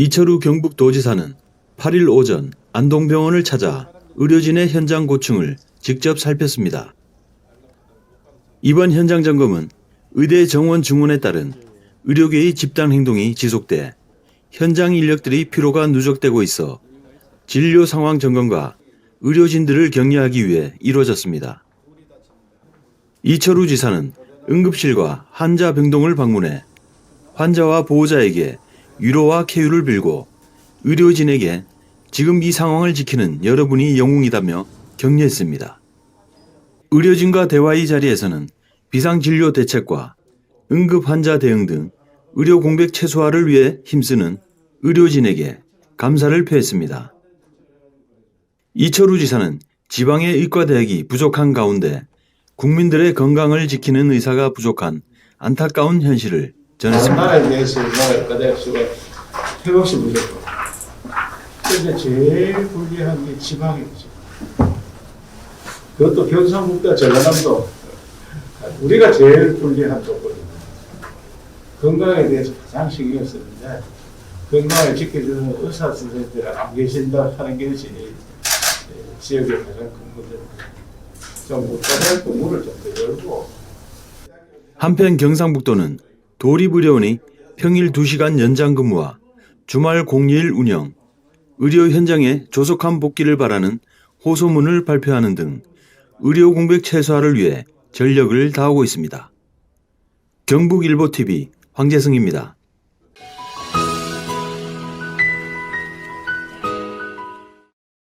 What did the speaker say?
이철우 경북도지사는 8일 오전 안동병원을 찾아 의료진의 현장 고충을 직접 살폈습니다. 이번 현장 점검은 의대 정원 증원에 따른 의료계의 집단 행동이 지속돼 현장 인력들이 피로가 누적되고 있어 진료 상황 점검과 의료진들을 격려하기 위해 이루어졌습니다. 이철우 지사는 응급실과 환자 병동을 방문해 환자와 보호자에게 위로와 쾌유를 빌고 의료진에게 지금 이 상황을 지키는 여러분이 영웅이다며 격려했습니다. 의료진과 대화의 자리에서는 비상진료 대책과 응급 환자 대응 등 의료 공백 최소화를 위해 힘쓰는 의료진에게 감사를 표했습니다. 이철우 지사는 지방의 의과대학이 부족한 가운데 국민들의 건강을 지키는 의사가 부족한 안타까운 현실을 다른 전했습니다. 나라에 대해서 우리나라 과대학 수가 태국시 부족하고 그런데 제일 불리한 게 지방이죠. 그것도 경상북도 전라남도 우리가 제일 불리한 조건입니다. 건강에 대해서 가장 신경 쓰는데 건강을 지켜주는 의사 선생님들 안 계신다 하는 것이 이 지역의 가장 큰 문제입니다. 좀 국가대학 공부를 좀 더 열고 한편 경상북도는 도립의료원이 평일 2시간 연장 근무와 주말 공휴일 운영, 의료 현장에 조속한 복귀를 바라는 호소문을 발표하는 등 의료 공백 최소화를 위해 전력을 다하고 있습니다. 경북일보TV 황재승입니다.